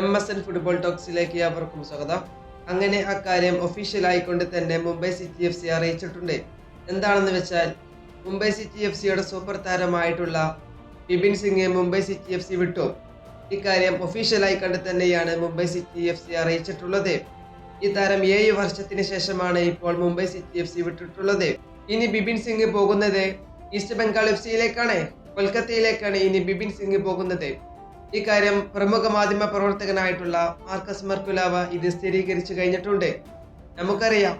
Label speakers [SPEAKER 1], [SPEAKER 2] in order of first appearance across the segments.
[SPEAKER 1] M S N football ടോക്സിലേക്ക് അവർക്കും സ്വാഗതം. അങ്ങനെ അക്കാര്യം ഒഫീഷ്യലായിക്കൊണ്ട് തന്നെ മുംബൈ സിറ്റി എഫ് സി അറിയിച്ചിട്ടുണ്ട്. എന്താണെന്ന് വെച്ചാൽ മുംബൈ സിറ്റി എഫ് സിയുടെ super താരമായിട്ടുള്ള Bipin Singh Mumbai city F C വിട്ടു. ഇക്കാര്യം ഒഫീഷ്യലായി കണ്ട് തന്നെയാണ് മുംബൈ സിറ്റി എഫ് സി അറിയിച്ചിട്ടുള്ളത്. ഈ താരം ഏഴ് വർഷത്തിന് ശേഷമാണ് ഇപ്പോൾ മുംബൈ സിറ്റി എഫ് സി വിട്ടിട്ടുള്ളത്. ഇനി ബിപിൻ സിംഗ് പോകുന്നത് ഈസ്റ്റ് ബംഗാൾ എഫ് സിയിലേക്കാണ്. കൊൽക്കത്തയിലേക്കാണ് ഇനി ബിപിൻ സിംഗ് പോകുന്നത്. ഇക്കാര്യം പ്രമുഖ മാധ്യമ പ്രവർത്തകനായിട്ടുള്ള മാർക്കസ് മർക്കുലാവ ഇത് സ്ഥിരീകരിച്ചു കഴിഞ്ഞിട്ടുണ്ട്. നമുക്കറിയാം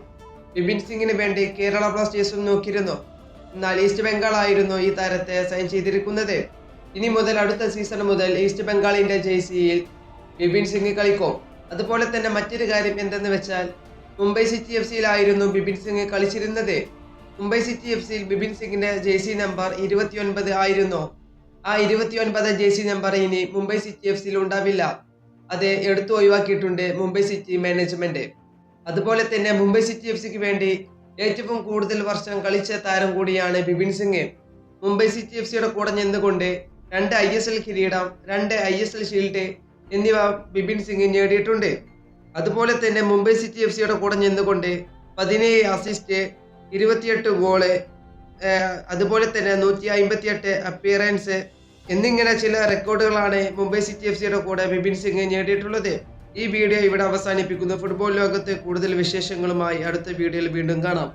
[SPEAKER 1] ബിപിൻ സിംഗിന് വേണ്ടി കേരള ബ്ലാസ്റ്റേഴ്സും നോക്കിയിരുന്നു. എന്നാൽ ഈസ്റ്റ് ബംഗാൾ ആയിരുന്നു ഈ താരത്തെ സൈൻ ചെയ്തിരിക്കുന്നത്. ഇനി മുതൽ അടുത്ത സീസൺ മുതൽ ഈസ്റ്റ് ബംഗാളിന്റെ ജേഴ്സിയിൽ ബിപിൻ സിംഗ് കളിക്കും. അതുപോലെ തന്നെ മറ്റൊരു കാര്യം എന്തെന്ന് വെച്ചാൽ മുംബൈ സിറ്റി എഫ് സിയിലായിരുന്നു ബിപിൻ സിംഗ് കളിച്ചിരുന്നത്. മുംബൈ സിറ്റി എഫ് സിയിൽ ബിപിൻ സിംഗിന്റെ ജേഴ്സി നമ്പർ ഇരുപത്തിയൊൻപത് ആയിരുന്നു. ആ ഇരുപത്തിയൊൻപത് ജേഴ്സി നമ്പർ ഇനി മുംബൈ സിറ്റി എഫ് സിയിൽ ഉണ്ടാവില്ല. അത് എടുത്തു ഒഴിവാക്കിയിട്ടുണ്ട് മുംബൈ സിറ്റി മാനേജ്മെന്റ്. അതുപോലെ തന്നെ മുംബൈ സിറ്റി എഫ് സിക്ക് വേണ്ടി ഏറ്റവും കൂടുതൽ വർഷം കളിച്ച താരം കൂടിയാണ് ബിപിൻ സിംഗ്. മുംബൈ സിറ്റി എഫ് സിയുടെ കൂടെ നിന്നുകൊണ്ട് രണ്ട് ഐ എസ് എൽ കിരീടം രണ്ട് ഐ എസ് എൽ ഷീൽഡ് എന്നിവ ബിപിൻ സിംഗ് നേടിയിട്ടുണ്ട്. അതുപോലെ തന്നെ മുംബൈ സിറ്റി എഫ് സിയുടെ കൂടെ നിന്നുകൊണ്ട് പതിനേഴ് അസിസ്റ്റ് ഇരുപത്തിയെട്ട് ഗോൾ അതുപോലെ തന്നെ നൂറ്റി അമ്പത്തിയെട്ട് അപ്പിയറൻസ് എന്നിങ്ങനെ ചില റെക്കോർഡുകളാണ് മുംബൈ സിറ്റി എഫ് സിയുടെ കൂടെ ബിപിൻ സിംഗ് നേടിയിട്ടുള്ളത്. ഈ വീഡിയോ ഇവിടെ അവസാനിപ്പിക്കുന്നു. ഫുട്ബോൾ ലോകത്തെ കൂടുതൽ വിശേഷങ്ങളുമായി അടുത്ത വീഡിയോയിൽ വീണ്ടും കാണാം.